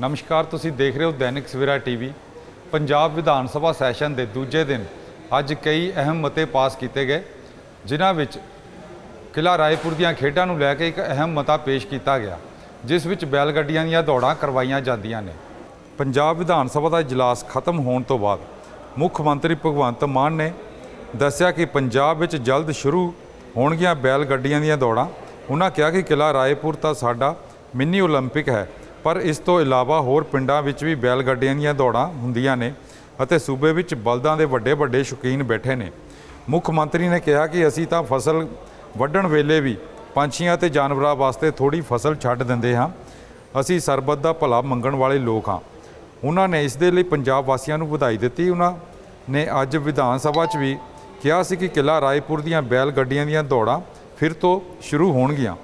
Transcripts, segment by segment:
ਨਮਸਕਾਰ, ਤੁਸੀਂ ਦੇਖ ਰਹੇ ਹੋ ਦੈਨਿਕ ਸਵੇਰਾ ਟੀਵੀ। ਪੰਜਾਬ ਵਿਧਾਨ ਸਭਾ ਸੈਸ਼ਨ ਦੇ ਦੂਜੇ ਦਿਨ ਅੱਜ ਕਈ ਅਹਿਮ ਮਤੇ ਪਾਸ ਕੀਤੇ ਗਏ, ਜਿਨ੍ਹਾਂ ਵਿੱਚ ਕਿਲ੍ਹਾ ਰਾਏਪੁਰ ਦੀਆਂ ਖੇਡਾਂ ਨੂੰ ਲੈ ਕੇ ਇੱਕ ਅਹਿਮ ਮਤਾ ਪੇਸ਼ ਕੀਤਾ ਗਿਆ, ਜਿਸ ਵਿੱਚ ਬੈਲ ਗੱਡੀਆਂ ਦੀਆਂ ਦੌੜਾਂ ਕਰਵਾਈਆਂ ਜਾਂਦੀਆਂ ਨੇ। ਪੰਜਾਬ ਵਿਧਾਨ ਸਭਾ ਦਾ ਇਜਲਾਸ ਖਤਮ ਹੋਣ ਤੋਂ ਬਾਅਦ ਮੁੱਖ ਮੰਤਰੀ ਭਗਵੰਤ ਮਾਨ ਨੇ ਦੱਸਿਆ ਕਿ ਪੰਜਾਬ ਵਿੱਚ ਜਲਦ ਸ਼ੁਰੂ ਹੋਣਗੀਆਂ ਬੈਲ ਗੱਡੀਆਂ ਦੀਆਂ ਦੌੜਾਂ। ਉਹਨਾਂ ਕਿਹਾ ਕਿ ਕਿਲ੍ਹਾ ਰਾਏਪੁਰ ਤਾਂ ਸਾਡਾ ਮਿੰਨੀ ਓਲੰਪਿਕ ਹੈ ਪਰ ਇਸ ਤੋਂ ਇਲਾਵਾ ਹੋਰ ਪਿੰਡਾਂ ਵਿੱਚ ਵੀ ਬੈਲ ਗੱਡੀਆਂ ਦੀਆਂ ਦੌੜਾਂ ਹੁੰਦੀਆਂ ਨੇ ਅਤੇ ਸੂਬੇ ਵਿੱਚ ਬਲਦਾਂ ਦੇ ਵੱਡੇ ਵੱਡੇ ਸ਼ੌਕੀਨ ਬੈਠੇ ਨੇ। ਮੁੱਖ ਮੰਤਰੀ ਨੇ ਕਿਹਾ ਕਿ ਅਸੀਂ ਤਾਂ ਫਸਲ ਵੱਢਣ ਵੇਲੇ ਵੀ ਪੰਛੀਆਂ ਤੇ ਜਾਨਵਰਾਂ ਵਾਸਤੇ ਥੋੜੀ ਫਸਲ ਛੱਡ ਦਿੰਦੇ ਹਾਂ। ਅਸੀਂ ਸਰਬੱਤ ਦਾ ਭਲਾ ਮੰਗਣ ਵਾਲੇ ਲੋਕ ਹਾਂ। ਉਹਨਾਂ ਨੇ ਇਸ ਦੇ ਲਈ ਪੰਜਾਬ ਵਾਸੀਆਂ ਨੂੰ ਵਧਾਈ ਦਿੱਤੀ। ਉਹਨਾਂ ਨੇ ਅੱਜ ਵਿਧਾਨ ਸਭਾ 'ਚ ਵੀ ਕਿਹਾ ਸੀ ਕਿ ਕਿਲ੍ਹਾ ਰਾਏਪੁਰ ਦੀਆਂ ਬੈਲ ਗੱਡੀਆਂ ਦੀਆਂ ਦੌੜਾਂ ਫਿਰ ਤੋਂ ਸ਼ੁਰੂ ਹੋਣਗੀਆਂ।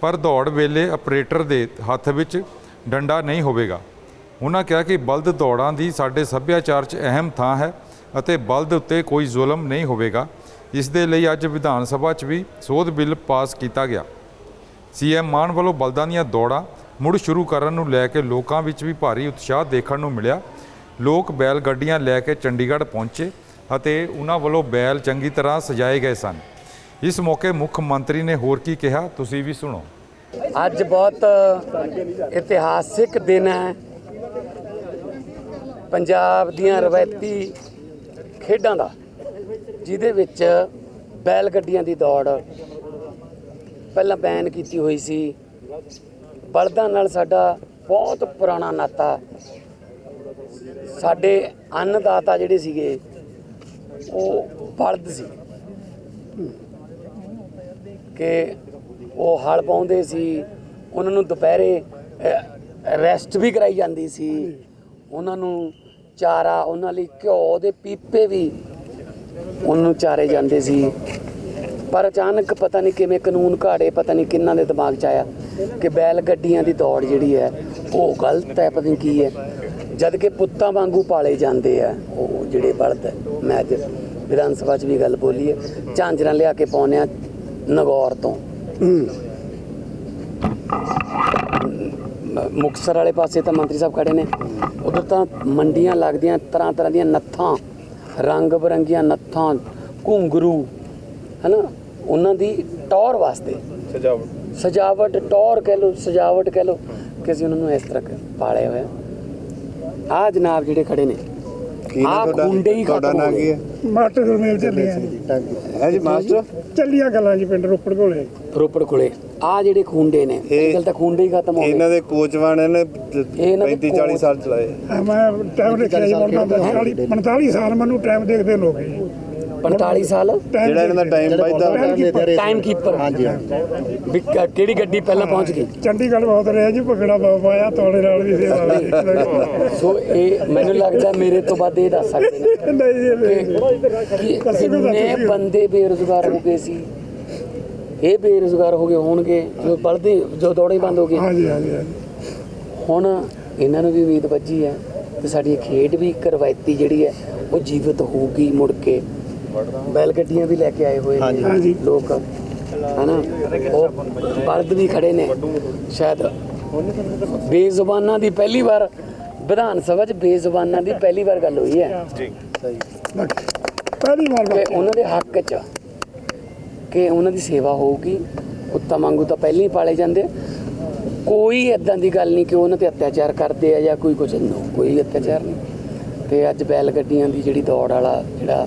ਪਰ ਦੌੜ ਵੇਲੇ ਆਪਰੇਟਰ ਦੇ ਹੱਥ ਵਿੱਚ ਡੰਡਾ ਨਹੀਂ ਹੋਵੇਗਾ। ਉਹਨਾਂ ਕਿਹਾ ਕਿ ਬਲਦ ਦੌੜਾਂ ਦੀ ਸਾਡੇ ਸੱਭਿਆਚਾਰ 'ਚ ਅਹਿਮ ਥਾਂ ਹੈ ਅਤੇ ਬਲਦ ਉੱਤੇ ਕੋਈ ਜ਼ੁਲਮ ਨਹੀਂ ਹੋਵੇਗਾ। ਇਸ ਦੇ ਲਈ ਅੱਜ ਵਿਧਾਨ ਸਭਾ 'ਚ ਵੀ ਸੋਧ ਬਿੱਲ ਪਾਸ ਕੀਤਾ ਗਿਆ। ਸੀਐਮ ਮਾਨ ਵੱਲੋਂ ਬਲਦਾਂ ਦੀਆਂ ਦੌੜਾਂ ਮੁੜ ਸ਼ੁਰੂ ਕਰਨ ਨੂੰ ਲੈ ਕੇ ਲੋਕਾਂ ਵਿੱਚ ਵੀ ਭਾਰੀ ਉਤਸ਼ਾਹ ਦੇਖਣ ਨੂੰ ਮਿਲਿਆ। ਲੋਕ ਬੈਲ ਗੱਡੀਆਂ ਲੈ ਕੇ ਚੰਡੀਗੜ੍ਹ ਪਹੁੰਚੇ ਅਤੇ ਉਹਨਾਂ ਵੱਲੋਂ ਬੈਲ ਚੰਗੀ ਤਰ੍ਹਾਂ ਸਜਾਏ ਗਏ ਸਨ। ਇਸ ਮੌਕੇ ਮੁੱਖ ਮੰਤਰੀ ਨੇ ਹੋਰ ਕੀ ਕਿਹਾ, ਤੁਸੀਂ ਵੀ ਸੁਣੋ। ਅੱਜ ਬਹੁਤ ਇਤਿਹਾਸਿਕ ਦਿਨ ਹੈ। ਪੰਜਾਬ ਦੀਆਂ ਰਵਾਇਤੀ ਖੇਡਾਂ ਦਾ, ਜਿਹਦੇ ਵਿੱਚ ਬੈਲ ਗੱਡੀਆਂ ਦੀ ਦੌੜ ਪਹਿਲਾਂ ਬੈਨ ਕੀਤੀ ਹੋਈ ਸੀ। ਬਲਦਾਂ ਨਾਲ ਸਾਡਾ ਬਹੁਤ ਪੁਰਾਣਾ ਨਾਤਾ। ਸਾਡੇ ਅੰਨਦਾਤਾ ਜਿਹੜੇ ਸੀਗੇ, ਉਹ ਬਲਦ ਸੀ। ਕਿ ਉਹ ਹਲ ਪਾਉਂਦੇ ਸੀ, ਉਹਨਾਂ ਨੂੰ ਦੁਪਹਿਰੇ ਰੈਸਟ ਵੀ ਕਰਾਈ ਜਾਂਦੀ ਸੀ। ਉਹਨਾਂ ਨੂੰ ਚਾਰਾ, ਉਹਨਾਂ ਲਈ ਘਿਓ ਦੇ ਪੀਪੇ ਵੀ ਉਹਨਾਂ ਨੂੰ ਚਾਰੇ ਜਾਂਦੇ ਸੀ। ਪਰ ਅਚਾਨਕ ਪਤਾ ਨਹੀਂ ਕਿਵੇਂ ਕਾਨੂੰਨ ਘਾੜੇ, ਪਤਾ ਨਹੀਂ ਕਿੰਨਾਂ ਦੇ ਦਿਮਾਗ 'ਚ ਆਇਆ ਕਿ ਬੈਲ ਗੱਡੀਆਂ ਦੀ ਦੌੜ ਜਿਹੜੀ ਹੈ, ਉਹ ਗਲਤ ਹੈ, ਪਤਾ ਨਹੀਂ ਕੀ ਹੈ। ਜਦ ਕਿ ਪੁੱਤਾਂ ਵਾਂਗੂ ਪਾਲੇ ਜਾਂਦੇ ਆ, ਉਹ ਜਿਹੜੇ ਬਲਦ ਮੈਂ ਅੱਜ ਵਿਧਾਨ ਸਭਾ 'ਚ ਵੀ ਗੱਲ ਬੋਲੀ ਹੈ। ਝਾਂਜਰਾਂ ਲਿਆ ਕੇ ਪਾਉਂਦੇ ਆ ਨਗੌਰ ਤੋਂ। ਮ- ਮੁਕਤਸਰ ਵਾਲੇ ਪਾਸੇ ਤਾਂ ਮੰਤਰੀ ਸਾਹਿਬ ਖੜੇ ਨੇ। ਉਧਰ ਤਾਂ ਮੰਡੀਆਂ ਲੱਗਦੀਆਂ ਤਰ੍ਹਾਂ ਤਰ੍ਹਾਂ ਦੀਆਂ ਨੱਥਾਂ ਰੰਗ ਬਰੰਗੀਆਂ ਨੱਥਾਂ ਘੁੰਗਰੂ ਹਨਾ? ਉਹਨਾਂ ਦੀ ਟੌਰ ਵਾਸਤੇ। ਸਜਾਵਟ। ਸਜਾਵਟ ਟੌਰ ਕਹਿ ਲੋ ਸਜਾਵਟ ਕਹਿ ਲੋ ਕਿ ਅਸੀਂ ਉਹਨਾਂ ਨੂੰ ਇਸ ਤਰ੍ਹਾਂ ਪਾਲੇ ਹੋਏ ਆ ਜਨਾਬ ਜਿਹੜੇ ਖੜੇ ਨੇ ਨਾ ਆਹ ਤੁਹਾਡਾ? ਖੁੰਡੇ ਹੀ ਤੁਹਾਡਾ ਖਤਮ ਨਾਂ ਹੋ ਕੀ ਹੈ? ਮਾਸਟਰ ਗੁਰਮੇਲ ਚੱਲੀਆਂ ਹੈ ਜੀ ਮਾਸਟਰ? ਚੱਲੀਆਂ ਗੱਲਾਂ ਜੀ ਪਿੰਡ ਰੋਪੜ ਕੋਲੇ। ਰੋਪੜ ਕੋਲੇ। ਆ ਜਿਹੜੇ ਖੁੰਡੇ ਨੇ ਇਹ- ਅੱਜਕੱਲ ਤਾਂ ਖੁੰਡੇ ਹੀ ਖਤਮ ਹੋ ਗਏ। ਇਹਨਾਂ ਦੇ ਕੋਚਵਾਨ ਨੇ ਇਹਨਾਂ ਦੇ 35 40 ਕੋਚ- ਸਾਲ ਚਲਾਏ। ਆ ਮੈਂ ਟਾਈਮ ਦੇਖਿਆ ਜੀ ਵਰਨਾ 40 45 ਸਾਲ ਮੈਨੂੰ ਟਾਈਮ ਦੇਖਦੇ ਲੋਕ ਜੀ। 45 ਸਾਲ। ਜਿਹੜਾ ਇਹਨਾਂ ਦਾ ਟਾਈਮ ਵੱਜਦਾ ਟਾਈਮ ਕੀਪਰ ਹਾਂਜੀ ਵੀ ਕ- ਕਿਹੜੀ ਗੱਡੀ ਪਹਿਲਾਂ ਪਹੁੰਚ ਗਈ? ਚੰਡੀਗੜ੍ਹ ਬਹੁਤ ਰਿਹਾ ਜੀ ਭਗੜਾ ਬਾਬਾ ਆਇਆ ਤੋੜੇ ਨਾਲ ਵੀ ਸੇਵਾ ਲਈ। ਸੋ ਇਹ ਮੈਨੂੰ ਲੱਗਦਾ ਮੇਰੇ ਤੋਂ ਵੱਧ ਇਹ ਦੱਸ ਸਕਦੇ ਨਹੀਂ ਕਿੰਨੇ ਬੰਦੇ ਬੇਰੁਜ਼ਗਾਰ ਹੋ ਗਏ ਸੀ। ਇਹ ਬੇਰੁਜ਼ਗਾਰ ਹੋ ਗਏ ਹੋਣਗੇ ਜੋ ਬਲਦੇ ਜੋ ਦੌੜੇ ਬੰਦ ਹੋ ਗਏ। ਹਾਂਜੀ ਹਾਂਜੀ ਹਾਂਜੀ। ਹੁਣ ਇਹਨਾਂ ਨੂੰ ਵੀ ਉਮੀਦ ਵੱਜੀ ਹੈ ਤੇ ਸਾਡੀ ਖੇਡ ਵੀ ਇੱਕ ਰਵਾਇਤੀ ਜਿਹੜੀ ਹੈ ਉਹ ਜੀਵਤ ਹੋਊਗੀ ਮੁੜ ਕੇ। ਬੈਲ ਗੱਡੀਆਂ ਵੀ ਲੈ ਕੇ ਆਏ ਹੋਏ ਨੇ। ਲੋਕ ਹਨਾ? ਉਹ ਬਲਦ ਵੀ ਖੜੇ ਨੇ ਸ਼ਾਇਦ ਬੇਜ਼ੁਬਾਨਾਂ ਦੀ ਪਹਿਲੀ ਵਾਰ ਵਿਧਾਨ ਸਭਾ 'ਚ ਬੇਜ਼ੁਬਾਨਾਂ ਦੀ ਪਹਿਲੀ ਵਾਰ ਗੱਲ ਹੋਈ ਹੈ। ਪਹਿਲੀ ਵਾਰ ਕਿ ਉਹਨਾਂ ਦੇ ਹੱਕ 'ਚ ਕਿ ਉਹਨਾਂ ਦੀ ਸੇਵਾ ਹੋਊਗੀ ਕੁੱਤਾ ਵਾਂਗੂ ਤਾਂ ਪਹਿਲਾਂ ਹੀ ਪਾਲੇ ਜਾਂਦੇ। ਕੋਈ ਇਦਾਂ ਦੀ ਗੱਲ ਨਹੀਂ ਕਿ ਉਹਨਾਂ ਤੇ ਅਤਿਆਚਾਰ ਕਰਦੇ ਆ ਜਾਂ ਕੋਈ ਕੁਝ ਨਹੀਂ ਕੋਈ ਅਤਿਆਚਾਰ ਨਹੀਂ। ਤੇ ਅੱਜ ਬੈਲ ਗੱਡੀਆਂ ਦੀ ਜਿਹੜੀ ਦੌੜ ਵਾਲਾ ਜਿਹੜਾ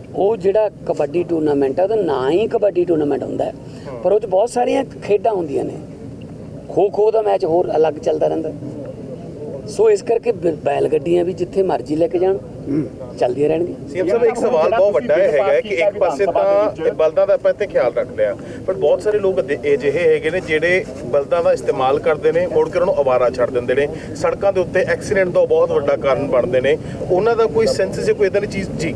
ਉਹ ਜਿਹੜਾ ਕਬੱਡੀ ਟੂਰਨਾਮੈਂਟ ਹੈ ਉਹਦਾ ਨਾਂ ਹੀ ਕਬੱਡੀ ਟੂਰਨਾਮੈਂਟ ਹੁੰਦਾ ਹੈ। ਪਰ ਉਹ 'ਚ ਬਹੁਤ ਸਾਰੀਆਂ ਖੇਡਾਂ ਹੁੰਦੀਆਂ ਨੇ। ਖੋ ਖੋ ਦਾ ਮੈਚ ਹੋਰ ਅਲੱਗ ਚੱਲਦਾ ਰਹਿੰਦਾ। ਸੋ ਇਸ ਕਰਕੇ ਬ- ਬੈਲ ਗੱਡੀਆਂ ਵੀ ਜਿੱਥੇ ਮਰਜ਼ੀ ਲੈ ਕੇ ਜਾਣ ਚੱਲਦੀਆਂ ਰਹਿਣਗੀਆਂ। ਸੀਐਮ ਸਾਹਿਬ ਇੱਕ ਸਵਾਲ ਬਹੁਤ ਵੱਡਾ ਇਹ ਹੈਗਾ ਕਿ ਇੱਕ ਪਾਸੇ ਤਾਂ ਇਹ ਬਲਦਾਂ ਦਾ ਆਪਾਂ ਇੱਥੇ ਖਿਆਲ ਰੱਖ ਲਿਆ ਪਰ ਬਹੁਤ ਸਾਰੇ ਲੋਕ ਅਜਿਹੇ ਹੈਗੇ ਨੇ ਜਿਹੜੇ ਬਲਦਾਂ ਦਾ ਇਸਤੇਮਾਲ ਕਰਦੇ ਨੇ ਮੁੜ ਕੇ ਉਹਨਾਂ ਨੂੰ ਅਵਾਰਾ ਛੱਡ ਦਿੰਦੇ ਨੇ। ਸੜਕਾਂ ਦੇ ਉੱਤੇ ਐਕਸੀਡੈਂਟ ਦਾ ਬਹੁਤ ਵੱਡਾ ਕਾਰਨ ਬਣਦੇ ਨੇ। ਉਹਨਾਂ ਦਾ ਕੋਈ ਸੈਂਸ ਜਾਂ ਕੋਈ ਇਦਾਂ ਦੀ ਚੀਜ਼ ਜੀ।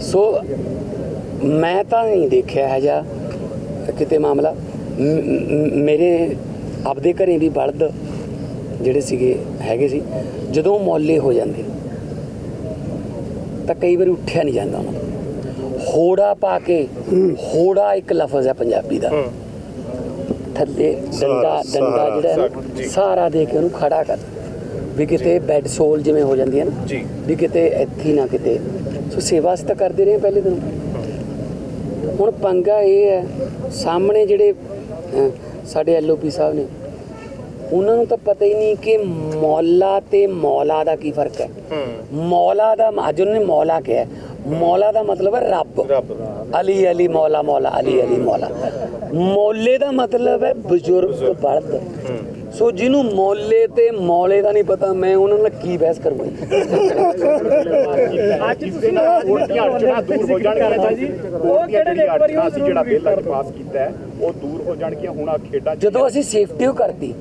ਸੋ ਮੈਂ ਤਾਂ ਨਹੀਂ ਦੇਖਿਆ ਹੈ ਜਾਂ ਕਿਤੇ ਮਾਮਲਾ। ਮੇਰੇ ਆਪਦੇ ਘਰੇ ਵੀ ਬਲਦ ਜਿਹੜੇ ਸੀਗੇ ਹੈਗੇ ਸੀ ਜਦੋਂ ਮੌਲੇ ਹੋ ਜਾਂਦੇ ਤਾਂ ਕਈ ਵਾਰੀ ਉੱਠਿਆ ਨਹੀਂ ਜਾਂਦਾ ਉਹਨਾਂ ਹੋੜਾ ਪਾ ਕੇ ਹੋੜਾ ਇੱਕ ਲਫ਼ਜ਼ ਹੈ ਪੰਜਾਬੀ ਦਾ। ਥੱਲੇ ਡੰਡਾ ਡੰਡਾ ਜਿਹੜਾ ਸਾਰਾ ਦੇ ਕੇ ਉਹਨੂੰ ਖੜਾ ਕਰ। ਵੀ ਕਿਤੇ ਬੈੱਡ ਸੋਲ ਜਿਵੇਂ ਹੋ ਜਾਂਦੀ ਹੈ ਨਾ ਜੀ। ਵੀ ਕਿਤੇ ਇੱਥੇ ਨਾ ਕਿਤੇ ਸੋ ਸੇਵਾ ਅਸੀਂ ਤਾਂ ਕਰਦੇ ਰਹੇ ਪਹਿਲੇ ਦਿਨ। ਹੁਣ ਪੰਗਾ ਇਹ ਹੈ ਸਾਹਮਣੇ ਜਿਹੜੇ ਸਾਡੇ ਐਲਓਪੀ ਸਾਹਿਬ ਨੇ ਉਹਨਾਂ ਨੂੰ ਤਾਂ ਪਤਾ ਹੀ ਨਹੀਂ ਕਿ ਮੌਲਾ ਤੇ ਮੌਲਾ ਦਾ ਕੀ ਫ਼ਰਕ ਹੈ। ਮੌਲਾ ਦਾ ਅੱਜ ਉਹਨੇ ਮੌਲਾ ਕਿਹਾ। ਮੌਲਾ ਦਾ ਮਤਲਬ ਹੈ ਰੱਬ। ਰੱਬ ਅਲੀ ਅਲੀ ਮੌਲਾ ਮੌਲਾ ਅਲੀ ਅਲੀ ਮੌਲਾ। ਮੌਲੇ ਦਾ ਮਤਲਬ ਹੈ ਬਜ਼ੁਰਗ ਬਲਦ ਸੋ ਜਿਹਨੂੰ ਮੌਲੇ ਤੇ ਮੌਲੇ ਦਾ ਨਹੀਂ ਪਤਾ ਮੈਂ ਉਹਨਾਂ ਨਾਲ ਕੀ ਬਹਿਸ ਕਰੂੰਗਾ ਅੱਜ ਤੁਸੀਂ ਵੋਟ ਦੀਆਂ ਅੜਚਣਾ ਦੂਰ ਹੋ ਜਾਣਗੀਆਂ ਜੀ। ਉਹ ਕਿਹੜੇ ਨੇ ਇੱਕ ਵਾਰੀ ਉਹ ਅਸੀਂ ਜਿਹੜਾ ਬਿੱਲ ਅੱਜ ਪਾਸ ਕੀਤਾ ਹੈ ਉਹ ਦੂਰ ਹੋ ਜਾਣਗੀਆਂ ਹੁਣ ਆ ਖੇਡਾਂ ਜਦੋਂ ਅਸੀਂ ਸੇਫਟੀ ਉਹ ਕਰਤੀ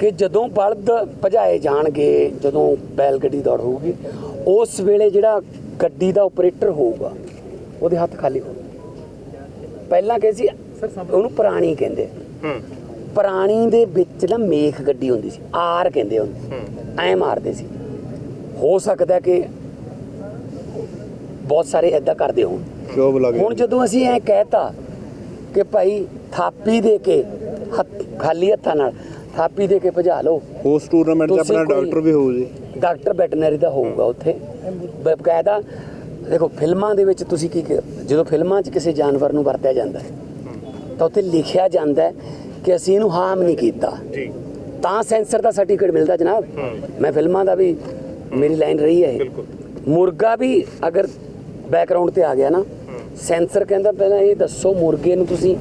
ਕਿ ਜਦੋਂ ਬਲਦ ਭਜਾਏ ਜਾਣਗੇ ਜਦੋਂ ਬੈਲ ਗੱਡੀ ਦੌੜ ਹੋਊਗੀ ਉਸ ਵੇਲੇ ਜਿਹੜਾ ਗੱਡੀ ਦਾ ਆਪਰੇਟਰ ਹੋਊਗਾ ਉਹਦੇ ਹੱਥ ਖਾਲੀ ਹੋ ਪਹਿਲਾਂ ਕਹਿੰਦੇ ਸੀ ਉਹਨੂੰ ਪੁਰਾਣੀ ਕਹਿੰਦੇ। ਹੂੰ। ਪੁਰਾਣੀ ਦੇ ਵਿੱਚ ਨਾ ਮੇਖ ਗੱਡੀ ਹੁੰਦੀ ਸੀ ਆਰ ਕਹਿੰਦੇ ਉਹਨੂੰ। ਐ ਮਾਰਦੇ ਸੀ। ਹੋ ਸਕਦਾ ਕਿ ਬਹੁਤ ਸਾਰੇ ਐਦਾਂ ਕਰਦੇ ਹੋਣ। ਸ਼ੋਭ ਲੱਗ ਹੁਣ ਜਦੋਂ। ਅਸੀਂ ਐ ਕਹਿਤਾ ਕਿ ਭਾਈ ਥਾਪੀ ਦੇ ਕੇ ਹੱਥ ਖਾਲੀ ਹੱਥਾਂ ਨਾਲ ਥਾਪੀ ਦੇ ਕੇ ਭਜਾ ਲਓ। ਉਸ ਟੂਰਨਾਮੈਂਟ 'ਚ ਆਪਣਾ ਡਾਕਟਰ ਵੀ ਹੋਊ ਜੀ। ਡਾਕਟਰ ਵੈਟਰਨਰੀ ਦਾ ਹੋਊਗਾ ਉੱਥੇ। ਬਕਾਇਦਾ ਦੇਖੋ ਫਿਲਮਾਂ ਦੇ ਵਿੱਚ ਤੁਸੀਂ ਕੀ ਕੀ- ਜਦੋਂ ਫਿਲਮਾਂ 'ਚ ਕਿਸੇ ਜਾਨਵਰ ਨੂੰ ਵਰਤਿਆ ਜਾਂਦਾ ਹੈ। ਤਾਂ ਉੱਥੇ ਲਿਖਿਆ ਜਾਂਦਾ ਹੈ ਕਿ ਅਸੀਂ ਇਹਨੂੰ ਹਾਰਮ ਨਹੀਂ ਕੀਤਾ। ਜੀ। ਤਾਂ ਸੈਂਸਰ ਦਾ ਸਰਟੀਫਿਕੇਟ ਮਿਲਦਾ ਜਨਾਬ। ਮੈਂ ਫਿਲਮਾਂ ਦਾ ਵੀ ਮੇਰੀ ਲਾਈਨ ਰਹੀ ਹੈ ਇਹ। ਬਿਲਕੁਲ। ਮੁਰਗਾ ਵੀ ਅਗਰ ਬੈਕਗ੍ਰਾਉਂਡ ਤੇ ਆ ਗਿਆ ਨਾ ਸੈਂਸਰ ਕਹਿੰਦਾ ਪਹਿਲਾਂ ਇਹ ਦੱਸੋ ਮੁਰਗੇ ਨੂੰ ਤੁਸੀਂ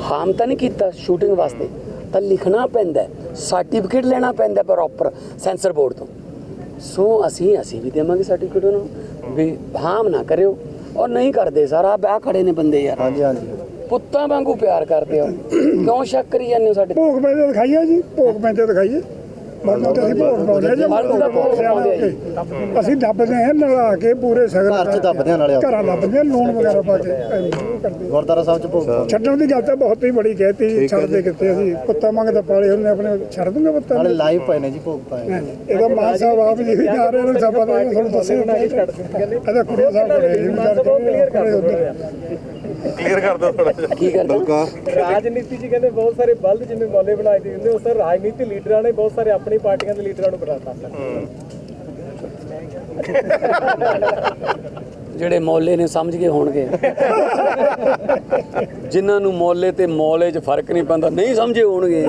ਹਾਰਮ ਤਾਂ ਨਹੀਂ ਕੀਤਾ ਸ਼ੂਟਿੰਗ ਵਾਸਤੇ? ਤਾਂ ਲਿਖਣਾ ਪੈਂਦਾ ਸਰਟੀਫਿਕੇਟ ਲੈਣਾ ਪੈਂਦਾ ਪ੍ਰੋਪਰ ਸੈਂਸਰ ਬੋਰਡ ਤੋਂ। ਸੋ ਅਸੀਂ ਅਸੀਂ ਵੀ ਦੇਵਾਂਗੇ ਸਰਟੀਫਿਕੇਟ ਉਹਨਾਂ ਨੂੰ ਵੀ ਹਾਰਮ ਨਾ ਕਰਿਓ। ਔਰ ਨਹੀਂ ਕਰਦੇ ਸਾਰਾ ਬਹਿ ਖੜੇ ਨੇ ਬੰਦੇ ਯਾਰ। ਹਾਂਜੀ ਹਾਂਜੀ। ਪੁੱਤਾਂ ਵਾਂਗੂ ਪਿਆਰ ਕਰਦੇ ਹੋ। ਕਿਉਂ ਸ਼ੱਕ ਕਰੀ ਜਾਂਦੇ ਹੋ ਸਾਡੇ ਭੋਗ ਪੈਂਦੇ ਦਿਖਾਈਏ ਜੀ, ਭੋਗ ਪੈਂਦੇ ਦਿਖਾਈਏ। ਤੇ ਅਸੀਂ ਭੋਗ ਪਾਉਂਦੇ ਆ ਜੀ। ਮਰਦ ਦਾ ਭੋਗ ਪਾਉਂਦੇ ਆ ਜੀ। ਅਸੀਂ ਦੱਬਦੇ ਹਾਂ ਨਲਾ ਕੇ ਪੂਰੇ ਸਗਨ ਘਰ 'ਚ ਦੱਬਦੇ ਆ ਨਾਲੇ। ਘਰਾਂ ਦੱਬਦੇ ਆ ਲੂਣ ਵਗੈਰਾ ਪਾ ਕੇ ਐਵੇਂ ਕਰਦੇ। ਗੁਰਦਾਰਾ ਸਾਹਿਬ 'ਚ ਭੋਗ ਛੱਡਣ ਦੀ ਗੱਲ ਤਾਂ ਬਹੁਤ ਹੀ ਬੜੀ ਕਹਿਤੀ ਹੈ ਛੱਡਦੇ ਜੀ। ਕਿਤੇ ਅਸੀਂ। ਕੁੱਤਾ ਮੰਗਦਾ ਪਾਲੇ ਉਹਨੇ ਆਪਣੇ ਛੱਡ ਦੂੰਗੇ ਕੁੱਤਾ। ਨਾਲੇ ਲਾਈਵ ਪਏ ਨੇ ਜੀ ਭੋਗ ਪਾਏ। ਇਹਦਾ ਮਾਨ ਸਾਹਿਬ ਆਪ ਜੀ ਵੀ ਜਾ ਰਹੇ ਨੇ ਸਭ ਪਤਾ ਨਹੀਂ ਤੁਹਾਨੂੰ ਦੱਸਿਆ ਇਹਦਾ ਕੁੜੀ ਸਾਹਿਬ ਕੋਲੇ ਜੀ ਵਿਚਾਰ ਕੇ ਕਲੀਅਰ ਕਰ ਦਿਓ ਥੋੜਾ ਜਿਹਾ। ਕੀ ਕਰਦੇ ਬਲਕਾ ਰਾਜਨੀਤੀ ਜੀ ਕਹਿੰਦੇ ਬਹੁਤ ਸਾਰੇ ਬਲਦ ਜਿਵੇਂ ਮੌਲੇ ਬਣਾਏ ਦੇ ਹੁੰਦੇ ਉਸ ਤਰ੍ਹਾਂ ਰਾਜਨੀਤੀ ਲੀਡਰਾਂ ਨੇ ਬਹੁਤ ਸਾਰੇ ਆਪਣੀ ਪਾਰਟੀਆਂ ਦੇ ਲੀਡਰਾਂ ਨੂੰ ਬਣਾਤਾ ਜਿਹੜੇ ਮੌਲੇ ਨੇ ਸਮਝ ਗਏ ਹੋਣਗੇ। ਜਿਨ੍ਹਾਂ ਨੂੰ ਮੌਲੇ ਤੇ ਮੌਲੇ 'ਚ ਫ਼ਰਕ ਨਹੀਂ ਪੈਂਦਾ ਨਹੀਂ ਸਮਝੇ ਹੋਣਗੇ।